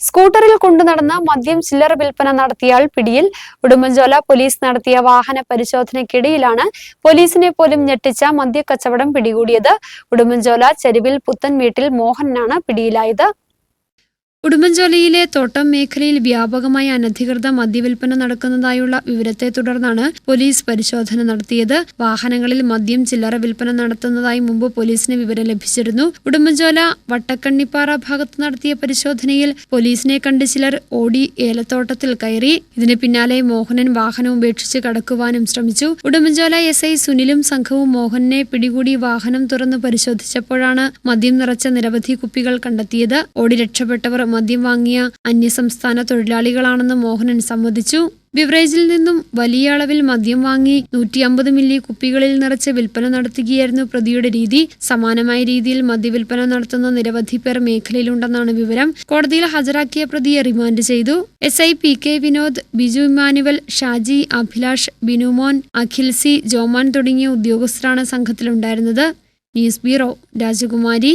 സ്കൂട്ടറിൽ കൊണ്ടുനടന്ന മദ്യം ചില്ലറ വിൽപ്പന നടത്തിയാൽ പിടിയിൽ. ഉടുമ്പൻചോല പോലീസ് നടത്തിയ വാഹന പരിശോധനയ്ക്കിടയിലാണ് പോലീസിനെ പോലും ഞെട്ടിച്ച മദ്യക്കച്ചവടം പിടികൂടിയത്. ഉടുമ്പൻചോല ചെരുവിൽ പുത്തൻ വീട്ടിൽ മോഹനാണ് പിടിയിലായത്. ഉടുമ്പൻചോലയിലെ തോട്ടം മേഖലയിൽ വ്യാപകമായ അനധികൃത മദ്യവിൽപ്പന നടക്കുന്നതായുള്ള വിവരത്തെ തുടർന്നാണ് പോലീസ് പരിശോധന നടത്തിയത്. വാഹനങ്ങളിൽ മദ്യം ചില്ലറ വിൽപ്പന നടത്തുന്നതായി മുമ്പ് പോലീസിന് വിവരം ലഭിച്ചിരുന്നു. ഉടുമ്പൻചോല വട്ടക്കണ്ണിപ്പാറ ഭാഗത്ത് നടത്തിയ പരിശോധനയിൽ പോലീസിനെ കണ്ട് ചിലർ ഓടി ഏലത്തോട്ടത്തിൽ കയറി. ഇതിന് പിന്നാലെ മോഹനൻ വാഹനം ഉപേക്ഷിച്ച് കടക്കുവാനും ശ്രമിച്ചു. ഉടുമ്പൻചോല എസ് ഐ സുനിലും സംഘവും മോഹനെ പിടികൂടി വാഹനം തുറന്ന് പരിശോധിച്ചപ്പോഴാണ് മദ്യം നിറച്ച നിരവധി കുപ്പികൾ കണ്ടെത്തിയത്. ഓടി രക്ഷപ്പെട്ടവർ മദ്യം വാങ്ങിയ അന്യസംസ്ഥാന തൊഴിലാളികളാണെന്ന് മോഹനൻ സമ്മതിച്ചു. ബിവറേജിൽ നിന്നും വലിയ അളവിൽ മദ്യം വാങ്ങി നൂറ്റി അമ്പത് മില്ലി കുപ്പികളിൽ നിറച്ച് വിൽപ്പന നടത്തുകയായിരുന്നു പ്രതിയുടെ രീതി. സമാനമായ രീതിയിൽ മദ്യവിൽപ്പന നടത്തുന്ന നിരവധി പേർ മേഖലയിലുണ്ടെന്നാണ് വിവരം. കോടതിയിൽ ഹാജരാക്കിയ പ്രതിയെ റിമാൻഡ് ചെയ്തു. S I P K Vinod Biju Emmanuel Shaji Abhilash Binumon Akhil C Joman തുടങ്ങിയ ഉദ്യോഗസ്ഥരാണ് സംഘത്തിലുണ്ടായിരുന്നത്. ന്യൂസ് ബ്യൂറോ രാജകുമാരി.